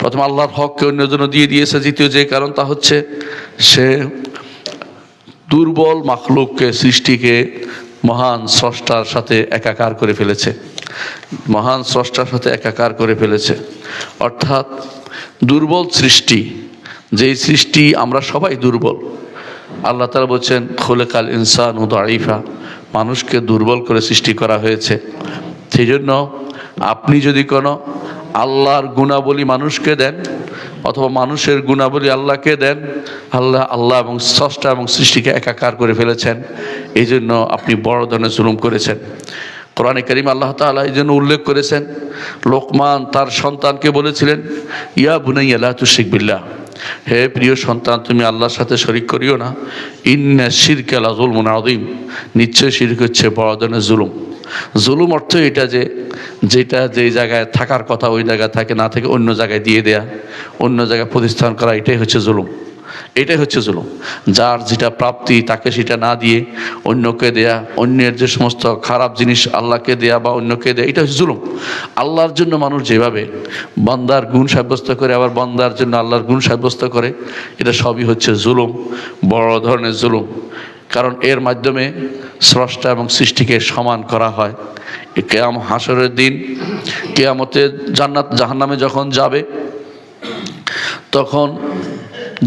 প্রথম আল্লাহর হককে অন্যজন্য দিয়ে দিয়েছে, দ্বিতীয় যে কারণ তা হচ্ছে সে দুর্বল মাখলুককে, সৃষ্টিকে মহান স্রষ্টার সাথে একাকার করে ফেলেছে। মহান স্রষ্টার সাথে একাকার করে ফেলেছে। অর্থাৎ দুর্বল সৃষ্টি, যেই সৃষ্টি আমরা সবাই দুর্বল। আল্লাহ তালা বলছেন, খোলেকাল ইনসান ও দারিফা মানুষকে দুর্বল করে সৃষ্টি করা হয়েছে। সেই জন্য আপনি যদি কোনো আল্লাহর গুণাবলী মানুষকে দেন, অথবা মানুষের গুণাবলী আল্লাহকে দেন, আল্লাহ আল্লাহ এবং স্রষ্টা এবং সৃষ্টিকে একাকার করে ফেলেছেন। এই জন্য আপনি বড় ধরনের জুলুম করেছেন। কোরআনে করিম আল্লাহ তাআলা এই জন্য উল্লেখ করেছেন, লোকমান তার সন্তানকে বলেছিলেন, ইয়া বুনাইয়া লা তুশরিক বিল্লাহ। হে প্রিয় সন্তান, তুমি আল্লাহর সাথে শরিক করিও না। ইন্না শিরকে লাজুল আদিম নিশ্চয় শিরক হচ্ছে বড় ধরনের জুলুম। জুলুম অর্থ এটা যে, যেটা যেই জায়গায় থাকার কথা ওই জায়গায় থাকে, না থেকে অন্য জায়গায় দিয়ে দেয়া, অন্য জায়গায় প্রতিস্থান করা, এটাই হচ্ছে জুলুম। এটাই হচ্ছে জুলুম। যার যেটা প্রাপ্তি, তাকে সেটা না দিয়ে অন্যকে দেয়া, অন্যের যে সমস্ত খারাপ জিনিস আল্লাহকে দেয়া বা অন্যকে দেয়া, এটা হচ্ছে জুলুম। আল্লাহর জন্য মানুষ যেভাবে বন্দার গুণ সাব্যস্ত করে, আবার বন্দার জন্য আল্লাহর গুণ সাব্যস্ত করে, এটা সবই হচ্ছে জুলুম, বড় ধরনের জুলুম। কারণ এর মাধ্যমে স্রষ্টা এবং সৃষ্টিকে সমান করা হয়। কেয়াম হাসরের দিন কেয়ামতে জান্নাত জাহান্নামে যখন যাবে, তখন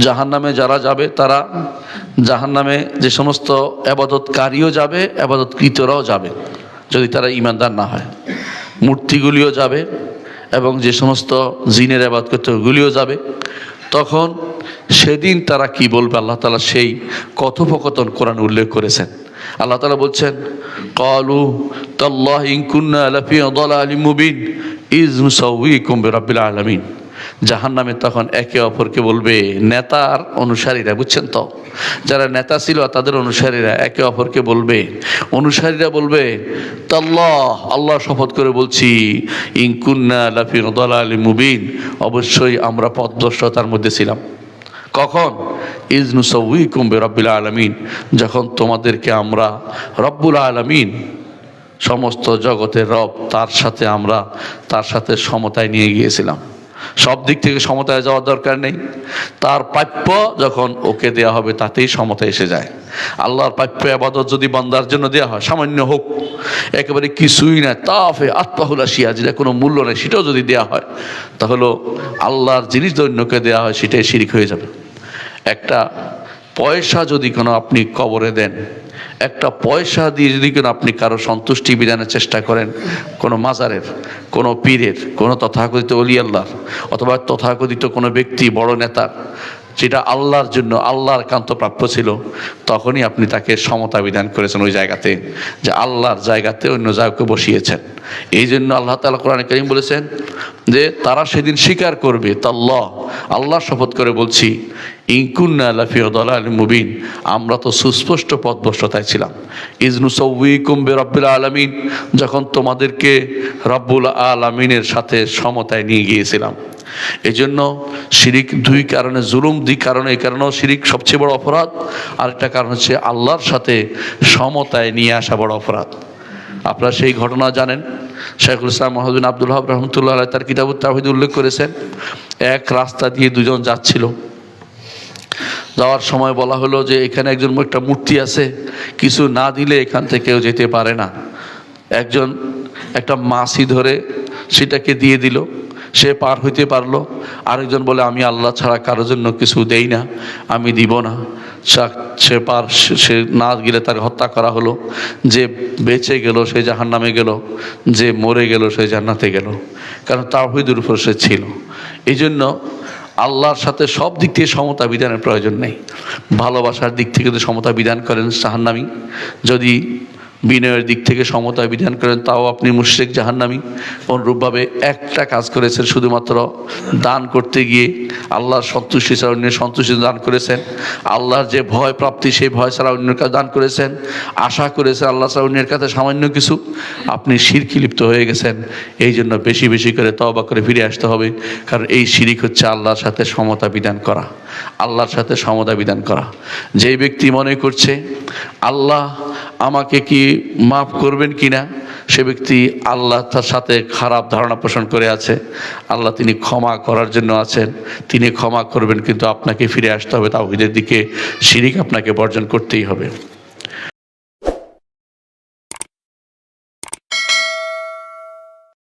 জাহান্নামে যারা যাবে তারা জাহান্নামে যে সমস্ত আবাদতকারীও যাবে, আবাদতকৃতরাও যাবে, যদি তারা ইমানদার না হয়। মূর্তিগুলিও যাবে এবং যে সমস্ত জিনের আবাদ করতে ওগুলিও যাবে, তখন সেদিন তারা কি বলবে? আল্লাহ তালা সেই কথোপকথন কোরআন উল্লেখ করেছেন। আল্লাহ তালা বলছেন, কলু তাল্লাহ ইনকুন্না আলাফি আলী মুবিন ইজ মুসাউইকুম বিরাব্বিল আলামিন। জাহান নামে তখন একে অপরকে বলবে, নেতার অনুসারীরা, বুঝছেন তো? যারা নেতা ছিল তাদের অনুসারীরা একে অপরকে বলবে, অনুসারীরা বলবে, তাল্লাহ, আল্লাহ শপথ করে বলছি ইনকুন্না আলী মুবিন। অবশ্যই আমরা পদভ্রষ্টতার মধ্যে ছিলাম। কখন? ইজনু সউই কুম্বে রব্বুল আলমিন। যখন তোমাদেরকে আমরা রব্বুল আলমিন, সমস্ত জগতের রব তার সাথে আমরা, তার সাথে সমতায় নিয়ে গিয়েছিলাম। সব দিক থেকে সমতায় যাওয়ার দরকার নেই। তার প্রাপ্য যখন ওকে দেয়া হবে, তাতেই সমতা এসে যায়। আল্লাহর প্রাপ্য আবাদত যদি বান্দার জন্য দেওয়া হয়, সামান্য হোক, একেবারে কিছুই না তাফে আত্মাহুলা শিয়া যেটা কোনো মূল্য নেই, সেটাও যদি দেওয়া হয়, তাহলে আল্লাহর জিনিস দৈন্যকে দেওয়া হয়, সেটাই শিরিক হয়ে যাবে। একটা পয়সা যদি কোনো আপনি কবরে দেন, একটা পয়সা দিয়ে যদি কোনো আপনি কারও সন্তুষ্টি বিধানের চেষ্টা করেন, কোনো মাজারের, কোনো পীরের, কোনো তথাকথিত অলিয়াল্লার অথবা তথাকথিত কোনো ব্যক্তি, বড় নেতার যেটা আল্লাহর জন্য আল্লাহর কান্ত প্রাপ্য ছিল, তখনই আপনি তাকে সমতা বিধান করেছেন ওই জায়গাতে, যে আল্লাহর জায়গাতে অন্য জায়গাকে বসিয়েছেন। এই জন্য আল্লাহ তালা কোরআন করিম বলেছেন যে, তারা সেদিন স্বীকার করবে, তাল্লাহ, আল্লাহ শপথ করে বলছি মুবিন আমরা তো সুস্পষ্ট পথভ্রষ্টতায় ছিলাম। ইজনু সৌইকুম বে রব্বুল আলমিন যখন তোমাদেরকে রব্বুল আলমিনের সাথে সমতায় নিয়ে গিয়েছিলাম। এই জন্য শিরিক দুই কারণে, জুলুম দুই কারণে, এই কারণেও শিরিক সবচেয়ে বড় অপরাধ। আরেকটা কারণ হচ্ছে আল্লাহর সাথে সমতায় নিয়ে আসা বড় অপরাধ। আপনারা সেই ঘটনা জানেন। শেখুল ইসলাম মহাদিন আব্দুল হাব রহমতুল্লাহ তার কিতাবুত তাহিদ উল্লেখ করেছেন, এক রাস্তা দিয়ে দুজন যাচ্ছিল। যাওয়ার সময় বলা হলো যে এখানে একজন একটা মূর্তি আছে, কিছু না দিলে এখান থেকে কেউ যেতে পারে না। একজন একটা মাছি ধরে সেটাকে দিয়ে দিল। সে পার হইতে পারল। আরেকজন বলে, আমি আল্লাহ ছাড়া কারোর জন্য কিছু দেই না, আমি দিব না। সে পার, সে- না গেলে তার হত্যা করা হলো। যে বেঁচে গেল, সে জাহান নামে গেল। যে মরে গেল, সে জান্নাতে গেল। কারণ তাহিদের উপর সে ছিল। এই জন্য আল্লাহর সাথে সব দিক থেকে সমতা বিধানের প্রয়োজন নেই। ভালোবাসার দিক থেকে যদি সমতা বিধান করেন জাহান্নামি, যদি বিনয়ের দিক থেকে সমতা বিধান করেন, তাও আপনি মুশ্রেক জাহান্নামি। অনুরূপভাবে একটা কাজ করেছেন, শুধুমাত্র দান করতে গিয়ে আল্লাহর সন্তুষ্টি ছাড়া অন্যের সন্তুষ্টি দান করেছেন। আল্লাহর যে ভয় প্রাপ্তি, সেই ভয় ছাড়া অন্যের কাছে দান করেছেন। আশা করেছেন আল্লাহ ছাড়া অন্যের কাছে সামান্য কিছু। আপনি শিরকি লিপ্ত হয়ে গেছেন। এই জন্য বেশি বেশি করে তবা করে ফিরে আসতে হবে। কারণ এই শিরিক হচ্ছে আল্লাহর সাথে সমতা বিধান করা। আল্লাহর সাথে সমতা বিধান করা। যেই ব্যক্তি মনে করছে, আল্লাহ আমাকে কি মাফ করবেন কিনা? সে ব্যক্তি আল্লাহ তার সাথে খারাপ ধারণা পোষণ করে আছে। আল্লাহ তিনি ক্ষমা করার জন্য আছেন। তিনি ক্ষমা করবেন, কিন্তু আপনাকে ফিরে আসতে হবে। তাওহিদের দিকে শিরিক আপনাকে বর্জন করতেই হবে।